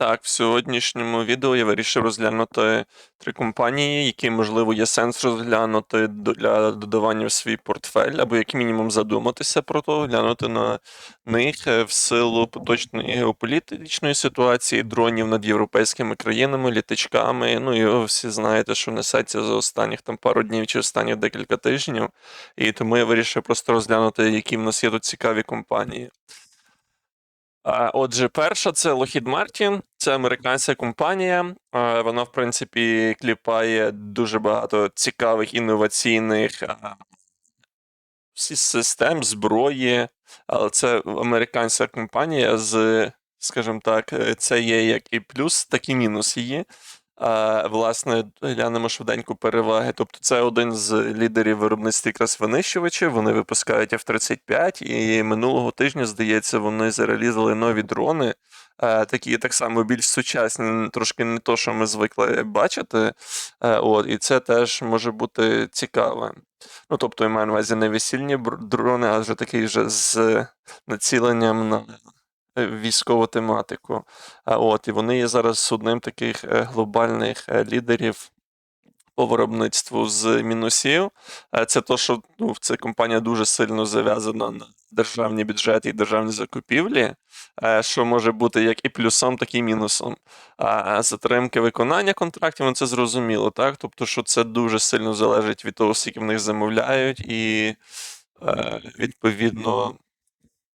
Так, в сьогоднішньому відео я вирішив розглянути три компанії, які, можливо, є сенс розглянути для додавання в свій портфель, або як мінімум задуматися про то, глянути на них е, в силу поточної геополітичної ситуації, дронів над європейськими країнами, літачками. Ну і ви всі знаєте, що несеться за останніх там пару днів чи останніх декілька тижнів. І тому я вирішив просто розглянути, які в нас є тут цікаві компанії. Отже, перша це Lockheed Martin, це американська компанія. Вона, в принципі, кліпає дуже багато цікавих інноваційних систем, зброї, але це американська компанія з, скажімо так, це є як і плюс, так і мінус її. Власне, глянемо швиденько переваги. Тобто, це один з лідерів виробництва якраз винищувачів. Вони випускають F-35, і минулого тижня, здається, вони зарелізали нові дрони. е, Такі так само більш сучасні, трошки не то, що ми звикли бачити. Е, От, і це теж може бути цікаве. Ну, тобто, я маю на увазі не весільні дрони, а вже такий вже з націленням на військову тематику. От, і вони є зараз одним таких е, глобальних е, лідерів по виробництву з мінусів. Е, Це то, що ну, ця компанія дуже сильно зав'язана на державні бюджети і державні закупівлі, е, що може бути як і плюсом, так і мінусом. А затримки виконання контрактів, ну це зрозуміло, так? Тобто, що це дуже сильно залежить від того, скільки в них замовляють, і е, відповідно.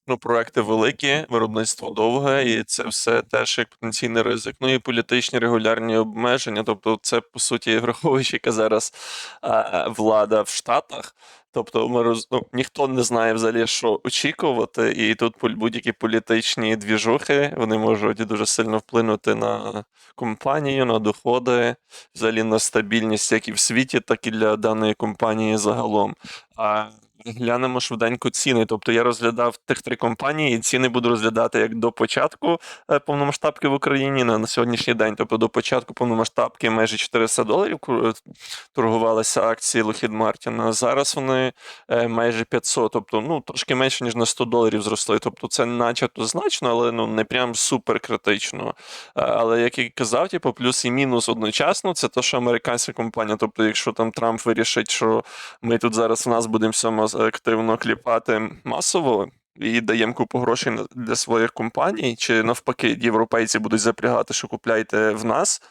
Ну, проекти великі, виробництво довге, і це все теж як потенційний ризик. Ну і політичні регулярні обмеження. Тобто, це по суті враховуючи, яка зараз а, влада в Штатах. Тобто, ми роз... ну, ніхто не знає взагалі, що очікувати, і тут будь-які політичні двіжухи вони можуть дуже сильно вплинути на компанію, на доходи, взагалі на стабільність як і в світі, так і для даної компанії загалом. А глянемо швиденько ціни. Тобто я розглядав тих три компанії, і ціни буду розглядати як до початку е, повномасштабки в Україні на, сьогоднішній день. Тобто до початку повномасштабки майже 400 доларів е, торгувалися акції Lockheed Martin, а зараз вони е, майже 500, тобто ну трошки менше ніж на 100 доларів зросли. Тобто це начебто значно, але ну не прям супер критично. Але як я казав, типу, плюс і мінус одночасно, це те, що американська компанія. Тобто, якщо там Трамп вирішить, що ми тут зараз в нас будемо мас- активно кліпати масово. І даємо купу грошей для своїх компаній, чи навпаки, європейці будуть запрягати, що купляйте в нас,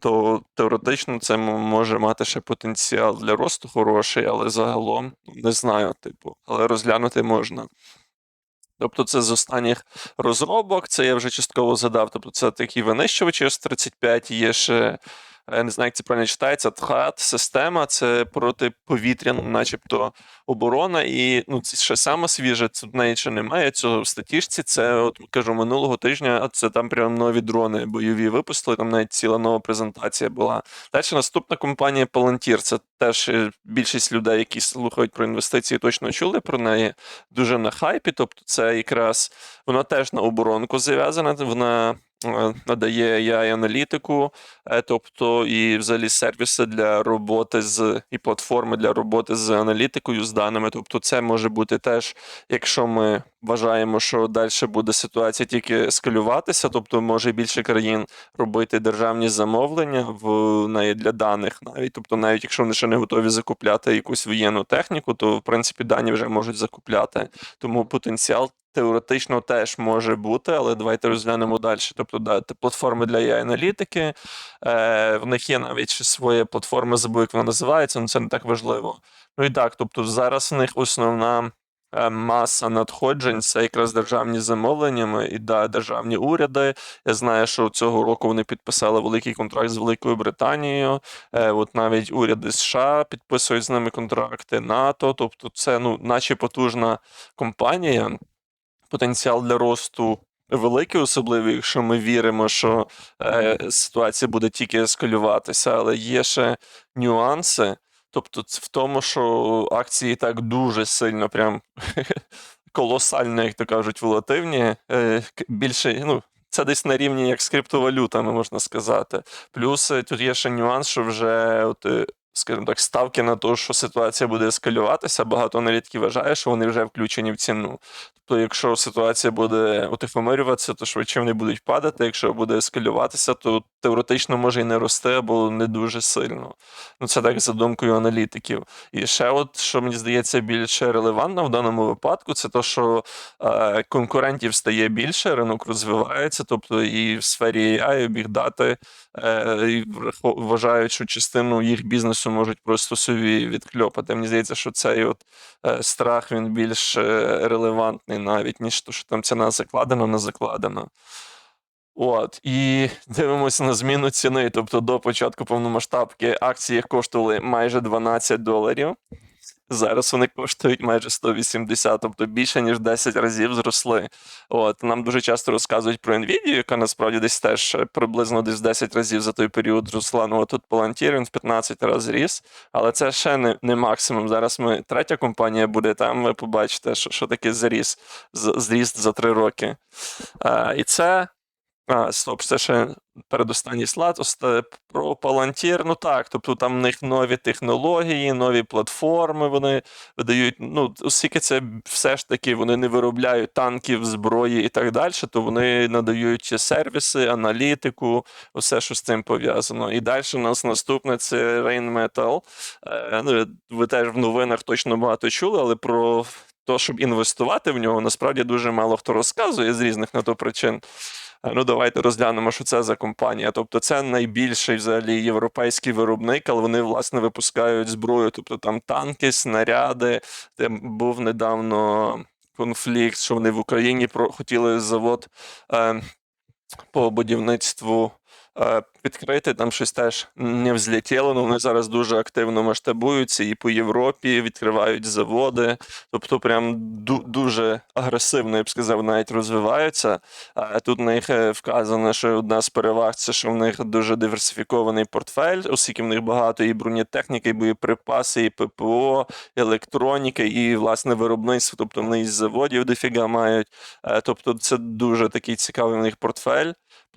то теоретично це може мати ще потенціал для росту хороший, але загалом не знаю, типу, але розглянути можна. Тобто це з останніх розробок, це я вже частково задав. Тобто це такі винищувачі С-35, є ще, я не знаю, як це правильно читається, ТХАТ система, це протиповітряна, начебто, оборона. І ну, це ще саме свіже, тут навіть ще немає цього в статішці. Це, от кажу, минулого тижня, це там прям нові дрони бойові випустили, там навіть ціла нова презентація була. Далі наступна компанія Palantir, це теж е, більшість людей, які слухають про інвестиції, точно чули про неї. Дуже на хайпі. Тобто, це якраз вона теж на оборонку зав'язана. Вона е, надає AI аналітику, е, тобто і взагалі сервіси для роботи з і платформи для роботи з аналітикою, з даними. Тобто, це може бути теж, якщо ми вважаємо, що далі буде ситуація тільки ескалюватися, тобто може більше країн робити державні замовлення в навіть для даних, навіть тобто, навіть якщо вони ще не готові закупляти якусь воєнну техніку, то в принципі дані вже можуть закупляти. Тому потенціал. Теоретично теж може бути, але давайте розглянемо далі. Тобто, да, платформи для AI аналітики. Е, в них є навіть своя платформа, забув, як вона називається, але це не так важливо. Ну і так, тобто зараз в них основна е, маса надходжень це якраз державні замовлення і да, державні уряди. Я знаю, що цього року вони підписали великий контракт з Великою Британією. Е, от навіть уряди США підписують з ними контракти, НАТО. Тобто, це ну, наче потужна компанія, потенціал для росту. Великий, особливо, якщо ми віримо, що е, ситуація буде тільки ескалюватися, але є ще нюанси. Тобто, це в тому, що акції так дуже сильно, прям колосально, як то кажуть, волативні. Е, більше, ну, це десь на рівні як з криптовалютами, можна сказати. Плюс е, тут є ще нюанс, що вже от, е, скажімо так, ставки на те, що ситуація буде ескалюватися. Багато аналітиків вважає, що вони вже включені в ціну. Тобто, якщо ситуація буде утихомирюватися, то швидше вони будуть падати. Якщо буде ескалюватися, то теоретично може і не рости або не дуже сильно. Ну це так за думкою аналітиків. І ще, от що мені здається, більше релевантно в даному випадку, це те, що е, конкурентів стає більше, ринок розвивається, тобто і в сфері AI, і бігдати е, вважають, що частину їх бізнесу можуть просто собі відкльопати. Мені здається, що цей от е, страх він більш е, релевантний навіть, ніж то, що там ціна закладена, не закладена. От, і дивимося на зміну ціни. Тобто до початку повномасштабки акції коштували майже 12 доларів. Зараз вони коштують майже 180, тобто більше ніж 10 разів зросли. От нам дуже часто розказують про Nvidia, яка насправді десь теж приблизно десь 10 разів за той період зросла. Ну от тут Palantir він в 15 разів ріс, але це ще не, не максимум. Зараз ми третя компанія буде там. Ви побачите, що, що таке заріс, з- зріст за 3 роки. А, і це. А, стоп, це ще передостанній слайд. Про Palantir, ну так, тобто там в них нові технології, нові платформи вони видають. Ну, оскільки це все ж таки вони не виробляють танків, зброї і так далі, то вони надають сервіси, аналітику, усе, що з цим пов'язано. І далі у нас наступне це Rainmetal. Е, ну, ви теж в новинах точно багато чули, але про те, щоб інвестувати в нього, насправді дуже мало хто розказує з різних на то причин. Е, Ну, давайте розглянемо, що це за компанія. Тобто, це найбільший взагалі європейський виробник, але вони власне випускають зброю, тобто там танки, снаряди. Де був недавно конфлікт, що вони в Україні хотіли завод е, по будівництву. Відкрити там щось теж не взлетіло, але вони зараз дуже активно масштабуються і по Європі відкривають заводи. Тобто, прям ду- дуже агресивно, я б сказав, навіть розвиваються. А тут в них е, вказано, що одна з переваг це, що в них дуже диверсифікований портфель, оскільки в них багато і бронетехніки, і боєприпаси, і ППО, і електроніки, і власне виробництво. Тобто вони із заводів дофіга мають. Е, Тобто, це дуже такий цікавий в них портфель.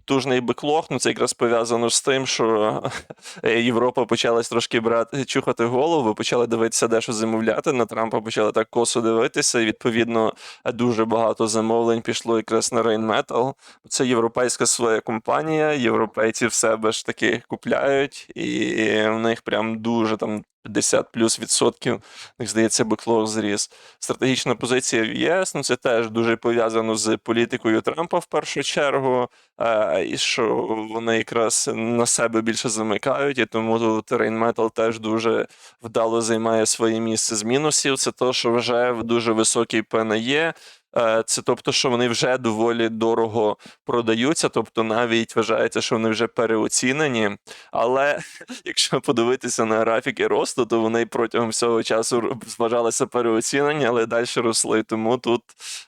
Потужний беклог, ну це якраз пов'язано з тим, що е, Європа почалась трошки брати чухати голову, почали дивитися, де що замовляти. На Трампа почали так косо дивитися, і відповідно дуже багато замовлень пішло якраз на Rainmetal. Це європейська своя компанія. Європейці в себе ж таки купляють, і в них прям дуже там 50 плюс відсотків, них здається, беклог зріс. Стратегічна позиція в ЄС, ну це теж дуже пов'язано з політикою Трампа в першу чергу, е, і що вони якраз на себе більше замикають, і тому тут Rainmetal теж дуже вдало займає своє місце з мінусів. Це то, що вже дуже високий ПНЄ. Е, Це тобто, що вони вже доволі дорого продаються, тобто навіть вважається, що вони вже переоцінені. Але якщо подивитися на графіки росту, то вони протягом всього часу зважалися переоцінені, але далі росли. Тому тут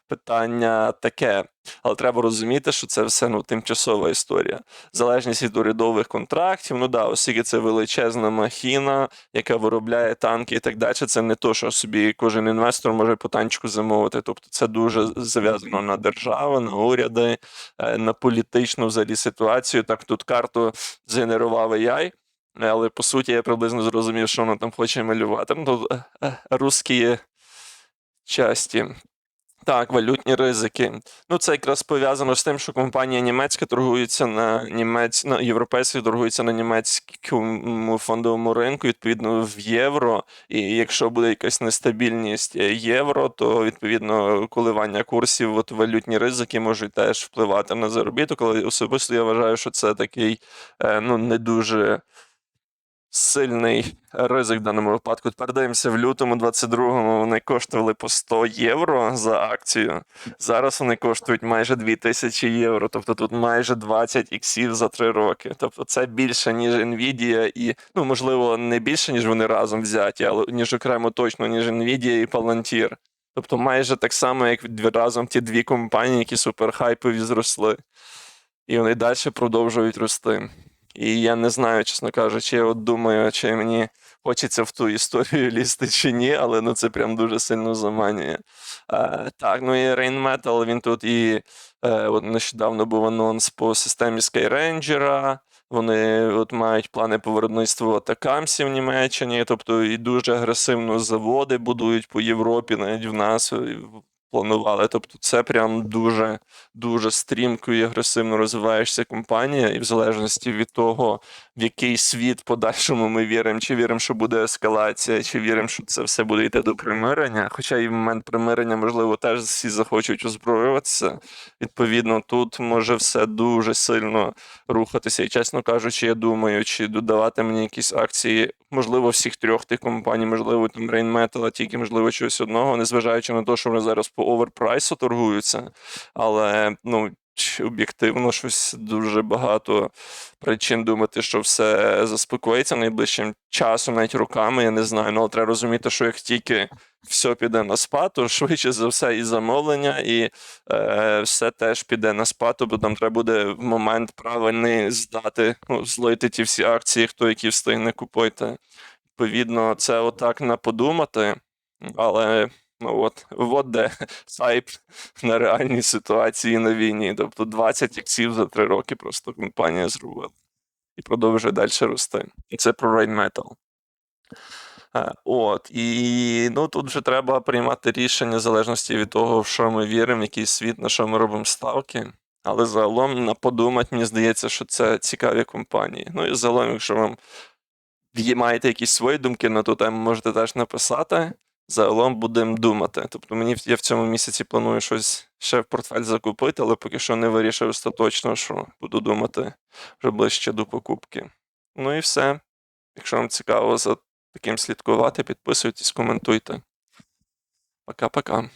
питання таке. Але треба розуміти, що це все ну, тимчасова історія. Залежність від урядових контрактів, ну да, оскільки це величезна махіна, яка виробляє танки і так далі. Це не то, що собі кожен інвестор може по танчику замовити. Тобто це дуже зав'язано на державу, на уряди, е, на політичну взагалі ситуацію. Так тут карту згенерував AI. Але по суті я приблизно зрозумів, що воно там хоче малювати. Ну, тут е, е, русські часті. Так, валютні ризики. Ну, це якраз пов'язано з тим, що компанія німецька торгується на німець... на європейська торгується на німецькому фондовому ринку, відповідно, в євро. І якщо буде якась нестабільність е, євро, то відповідно коливання курсів, от валютні ризики можуть теж впливати на заробіток. Але особисто я вважаю, що це такий е, ну, не дуже сильний ризик в даному випадку. Тепер дивимося, в лютому 22-му вони коштували по 100 євро за акцію. Зараз вони коштують майже 2000 євро. Тобто тут майже 20 іксів за 3 роки. Тобто це більше, ніж Nvidia і, ну, можливо, не більше, ніж вони разом взяті, але ніж окремо точно, ніж Nvidia і Palantir. Тобто майже так само, як разом ті дві компанії, які суперхайпові зросли. І вони далі продовжують рости. І я не знаю, чесно кажучи, я от думаю, чи мені хочеться в ту історію лізти чи ні, але ну це прям дуже сильно заманює. Е, так, ну і Rainmetal, він тут і е, от нещодавно був анонс по системі Skyranger, Вони от мають плани по виробництву атакамсів в Німеччині, тобто і дуже агресивно заводи будують по Європі, навіть в нас планували. Тобто, це прям дуже дуже стрімко і агресивно розвиваючася компанія, і в залежності від того, в який світ подальшому ми віримо, чи віримо, що буде ескалація, чи віримо, що це все буде йти до примирення. Хоча і в момент примирення, можливо, теж всі захочуть озброюватися. Відповідно, тут може все дуже сильно рухатися. І, чесно кажучи, я думаю, чи додавати мені якісь акції, можливо, всіх трьох тих компаній, можливо, там Rainmetal, а тільки, можливо, чогось одного, незважаючи на те, що вони зараз по оверпрайсу торгуються. Але ну. Об'єктивно, щось дуже багато причин думати, що все заспокоїться найближчим часом, навіть роками, я не знаю. Ну, але треба розуміти, що як тільки все піде на спад, то швидше за все і замовлення, і е, все теж піде на спад, бо там треба буде в момент правильний здати, ну, злити ті всі акції, хто які встигне купити. Відповідно, це отак на подумати, але ну от, от де сайп на реальній ситуації на війні. Тобто 20 іксів за 3 роки просто компанія зробила і продовжує далі рости. І це про Rain. Е, От, і ну, тут вже треба приймати рішення в залежності від того, в що ми віримо, в який світ, на що ми робимо ставки. Але загалом на подумати, мені здається, що це цікаві компанії. Ну і загалом, якщо вам маєте якісь свої думки на ту тему, можете теж написати. Загалом будемо думати. Тобто мені я в цьому місяці планую щось ще в портфель закупити, але поки що не вирішив остаточно, що буду думати вже ближче до покупки. Ну і все. Якщо вам цікаво за таким слідкувати, підписуйтесь, коментуйте. Пока-пока.